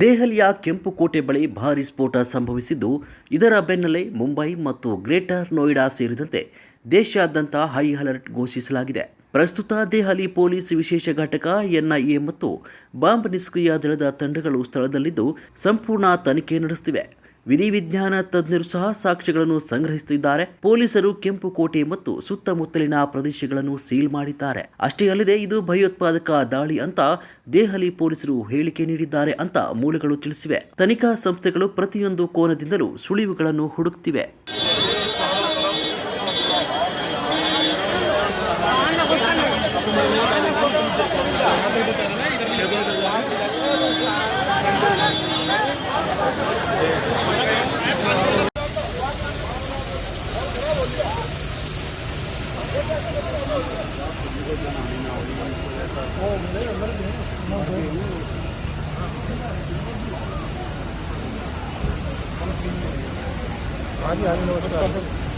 ದೆಹಲಿಯ ಕೆಂಪುಕೋಟೆ ಬಳಿ ಭಾರಿ ಸ್ಫೋಟ ಸಂಭವಿಸಿದ್ದು, ಇದರ ಬೆನ್ನಲ್ಲೇ ಮುಂಬೈ ಮತ್ತು ಗ್ರೇಟರ್ ನೋಯ್ಡಾ ಸೇರಿದಂತೆ ದೇಶಾದ್ಯಂತ ಹೈ ಅಲರ್ಟ್ ಘೋಷಿಸಲಾಗಿದೆ. ಪ್ರಸ್ತುತ ದೆಹಲಿ ಪೊಲೀಸ್ ವಿಶೇಷ ಘಟಕ ಎನ್ಐಎ ಮತ್ತು ಬಾಂಬ್ ನಿಷ್ಕ್ರಿಯ ದಳದ ತಂಡಗಳು ಸ್ಥಳದಲ್ಲಿದ್ದು, ಸಂಪೂರ್ಣ ತನಿಖೆ ನಡೆಸುತ್ತಿವೆ. ವಿಧಿವಿಜ್ಞಾನ ತಜ್ಞರು ಸಹ ಸಾಕ್ಷ್ಯಗಳನ್ನು ಸಂಗ್ರಹಿಸುತ್ತಿದ್ದಾರೆ. ಪೊಲೀಸರು ಕೆಂಪು ಕೋಟೆ ಮತ್ತು ಸುತ್ತಮುತ್ತಲಿನ ಪ್ರದೇಶಗಳನ್ನು ಸೀಲ್ ಮಾಡಿದ್ದಾರೆ. ಅಷ್ಟೇ ಅಲ್ಲದೆ ಇದು ಭಯೋತ್ಪಾದಕ ದಾಳಿ ಅಂತ ದೆಹಲಿ ಪೊಲೀಸರು ಹೇಳಿಕೆ ನೀಡಿದ್ದಾರೆ ಅಂತ ಮೂಲಗಳು ತಿಳಿಸಿವೆ. ತನಿಖಾ ಸಂಸ್ಥೆಗಳು ಪ್ರತಿಯೊಂದು ಕೋನದಿಂದಲೂ ಸುಳಿವುಗಳನ್ನು ಹುಡುಕ್ತಿವೆ. 아니 아니 넣었다.